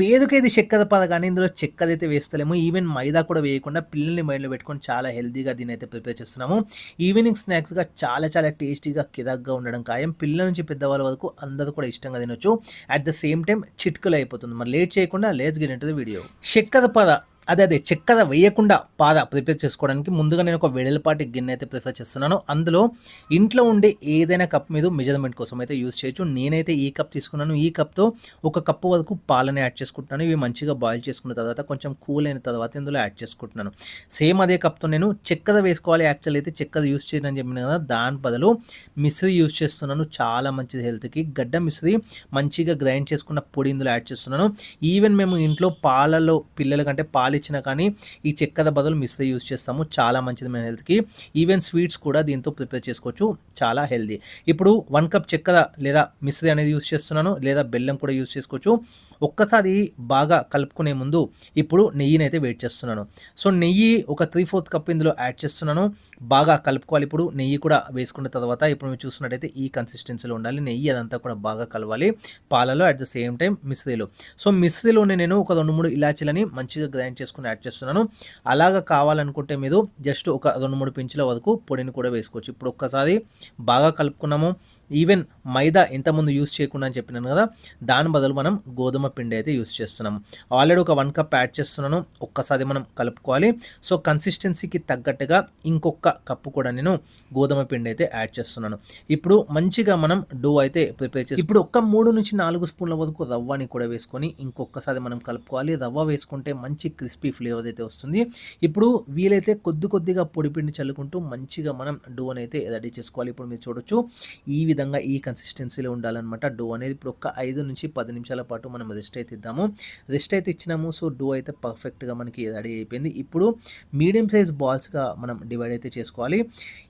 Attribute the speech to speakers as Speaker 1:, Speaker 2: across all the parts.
Speaker 1: పేరుకి ఇది చక్కెర పద కానీ ఇందులో చక్కెర అయితే వేస్తలేము. ఈవెన్ మైదా కూడా వేయకుండా పిల్లల్ని మైండ్లో పెట్టుకొని చాలా హెల్తీగా దీన్ని అయితే ప్రిపేర్ చేస్తున్నాము. ఈవినింగ్ స్నాక్స్గా చాలా చాలా టేస్టీగా కిరాక్గా ఉండడం ఖాయం. పిల్లల నుంచి పెద్దవాళ్ళ వరకు అందరూ కూడా ఇష్టంగా తినొచ్చు. అట్ ద సేమ్ టైం చిట్కలు అయిపోతుంది. మరి లేట్ చేయకుండా లేట్స్ గెట్ ఇంటూ వీడియో చక్కెర పద అదే అదే చక్కెర వేయకుండా పాద ప్రిపేర్ చేసుకోవడానికి ముందుగా నేను ఒక వెడల్పాటి గిన్నె అయితే ప్రిఫర్ చేస్తున్నాను. అందులో ఇంట్లో ఉండే ఏదైనా కప్ మీద మెజర్మెంట్ కోసం అయితే యూస్ చేయొచ్చు. నేనైతే ఈ కప్ తీసుకున్నాను. ఈ కప్తో ఒక కప్పు వరకు పాలని యాడ్ చేసుకుంటున్నాను. ఇవి మంచిగా బాయిల్ చేసుకున్న తర్వాత కొంచెం కూల్ అయిన తర్వాత ఇందులో యాడ్ చేసుకుంటున్నాను. సేమ్ అదే కప్తో నేను చక్కెర వేసుకోవాలి. యాక్చువల్ అయితే చెక్కద యూస్ చేయని చెప్పిన కదా దాని బదులు మిశ్రీ యూస్ చేస్తున్నాను. చాలా మంచిది హెల్త్కి. గడ్డ మిశ్రీ మంచిగా గ్రైండ్ చేసుకున్న పొడి ఇందులో యాడ్ చేస్తున్నాను. ఈవెన్ మేము ఇంట్లో పాలలో పిల్లల కంటే పాలు ఇచ్చినా కానీ ఈ చక్కెర బదులు మిస్ యూస్ చేస్తాము. చాలా మంచిది మన హెల్త్కి. ఈవెన్ స్వీట్స్ కూడా దీంతో ప్రిపేర్ చేసుకోవచ్చు. చాలా హెల్దీ ఇప్పుడు వన్ కప్ చెక్కద లేదా మిశ్రీ అనేది యూస్ చేస్తున్నాను. లేదా బెల్లం కూడా యూస్ చేసుకోవచ్చు. ఒక్కసారి బాగా కలుపుకునే ముందు ఇప్పుడు నెయ్యిని అయితే వెయిట్ చేస్తున్నాను. సో నెయ్యి ఒక త్రీ ఫోర్త్ కప్ ఇందులో యాడ్ చేస్తున్నాను. బాగా కలుపుకోవాలి ఇప్పుడు. నెయ్యి కూడా వేసుకున్న తర్వాత ఇప్పుడు మీరు చూస్తున్నట్టయితే ఈ కన్సిస్టెన్సీలో ఉండాలి. నెయ్యి అదంతా కూడా బాగా కలవాలి. పాలలో అట్ ద సేమ్ టైం మిశ్రీలో. సో మిస్రీలోనే నేను ఒక రెండు మూడు ఇలాచీలని మంచిగా గ్రైండ్ చేసుకుని యాడ్ చేస్తున్నాను. అలాగా కావాలనుకుంటే మీరు జస్ట్ ఒక రెండు మూడు పించుల వరకు పొడిని కూడా వేసుకోవచ్చు. ఇప్పుడు ఒక్కసారి బాగా కలుపుకున్నాము. ఈవెన్ మైదా ఇంతకుముందు యూస్ చేయకుండా అని చెప్పినాను కదా దాని బదులు మనం గోధుమ పిండి అయితే యూస్ చేస్తున్నాము. ఆల్రెడీ ఒక వన్ కప్ యాడ్ చేస్తున్నాను. ఒక్కసారి మనం కలుపుకోవాలి. సో కన్సిస్టెన్సీకి తగ్గట్టుగా ఇంకొక కప్పు కూడా నేను గోధుమ పిండి అయితే యాడ్ చేస్తున్నాను. ఇప్పుడు మంచిగా మనం డో అయితే ప్రిపేర్ చేసి ఇప్పుడు ఒక్క మూడు నుంచి నాలుగు స్పూన్ల వరకు రవ్వని కూడా వేసుకొని ఇంకొకసారి మనం కలుపుకోవాలి. రవ్వ వేసుకుంటే మంచి క్రిస్పీ ఫ్లేవర్ అయితే వస్తుంది. ఇప్పుడు వీలైతే కొద్ది కొద్దిగా పొడి పిండి చల్లుకుంటూ మంచిగా మనం డో అయితే రెడీ చేసుకోవాలి. ఇప్పుడు మీరు చూడొచ్చు ఈ విధంగా ఈ కన్సిస్టెన్సీలో ఉండాలన్నమాట డో అనేది. ఇప్పుడు ఒక ఐదు నుంచి పది నిమిషాల పాటు మనం రెస్ట్ అయితే ఇద్దాము. రెస్ట్ అయితే ఇచ్చినాము సో డో అయితే పర్ఫెక్ట్గా మనకి రెడీ అయిపోయింది. ఇప్పుడు మీడియం సైజ్ బాల్స్గా మనం డివైడ్ అయితే చేసుకోవాలి.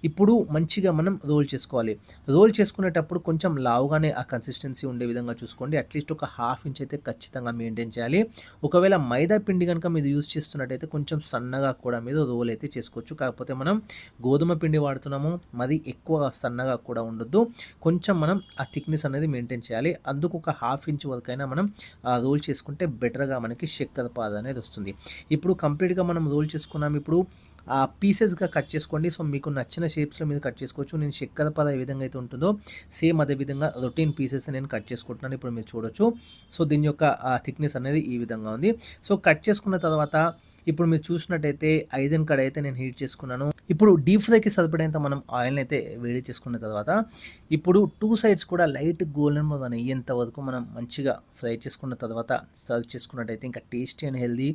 Speaker 1: ఇప్పుడు మంచిగా మనం రోల్ చేసుకోవాలి. రోల్ చేసుకునేటప్పుడు కొంచెం లావుగానే ఆ కన్సిస్టెన్సీ ఉండే విధంగా చూసుకోండి. అట్లీస్ట్ ఒక హాఫ్ ఇంచ్ అయితే ఖచ్చితంగా మెయింటైన్ చేయాలి. ఒకవేళ మైదా పిండి కనుక మీరు యూజ్ చేస్తున్నట్టయితే కొంచెం సన్నగా కూడా మీరు రోల్ అయితే చేసుకోవచ్చు. కాకపోతే మనం గోధుమ పిండి వాడుతున్నాము మరి ఎక్కువ సన్నగా కూడా ఉండొద్దు. కొంచెం మనం ఆ థిక్నెస్ అనేది మెయింటైన్ చేయాలి. అందుకు ఒక హాఫ్ ఇంచ్ వరకైనా మనం రోల్ చేసుకుంటే బెటర్గా మనకి చక్కెర పాద అనేది వస్తుంది. ఇప్పుడు కంప్లీట్గా మనం రోల్ చేసుకున్నాం. ఇప్పుడు ఆ పీసెస్గా కట్ చేసుకోండి. సో మీకు నచ్చిన షేప్స్లో మీద కట్ చేసుకోవచ్చు. నేను చక్కెర పద ఏ విధంగా అయితే ఉంటుందో సేమ్ అదే విధంగా రొటీన్ పీసెస్ నేను కట్ చేసుకుంటున్నాను. ఇప్పుడు మీరు చూడొచ్చు. సో దీని యొక్క థిక్నెస్ అనేది ఈ విధంగా ఉంది. సో కట్ చేసుకున్న తర్వాత また ఇప్పుడు మీరు చూసినట్టయితే ఐదన్ కడ అయితే నేను హీట్ చేసుకున్నాను. ఇప్పుడు డీప్ ఫ్రైకి సరిపడేంత మనం ఆయిల్ని అయితే వేడి చేసుకున్న తర్వాత ఇప్పుడు టూ సైడ్స్ కూడా లైట్ గోల్డెన్ మోదన అయ్యేంత వరకు మనం మంచిగా ఫ్రై చేసుకున్న తర్వాత సర్వ్ చేసుకున్నట్టయితే ఇంకా టేస్టీ అండ్ హెల్దీ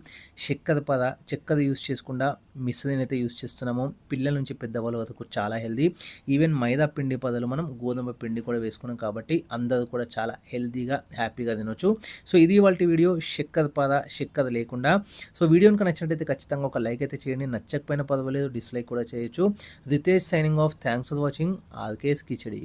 Speaker 1: చక్కెర పద చక్కెర యూస్ చేసుకుండా మిశ్రీని అయితే యూస్ చేస్తున్నాము. పిల్లల నుంచి పెద్దవాళ్ళ వరకు చాలా హెల్దీ. ఈవెన్ మైదా పిండి పదలు మనం గోధుమ పిండి కూడా వేసుకున్నాం కాబట్టి అందరూ కూడా చాలా హెల్దీగా హ్యాపీగా తినొచ్చు. సో ఇది వాళ్ళ వీడియో. చక్కెర పద చక్కెర లేకుండా. సో వీడియోని కనుక నచ్చినట్టయితే ఖచ్చితంగా ఒక లైక్ అయితే చేయండి. నచ్చకపోయిన పదవలేదు డిస్లైక్ కూడా చేయొచ్చు. Ritesh signing off thanks for watching RK's khichdi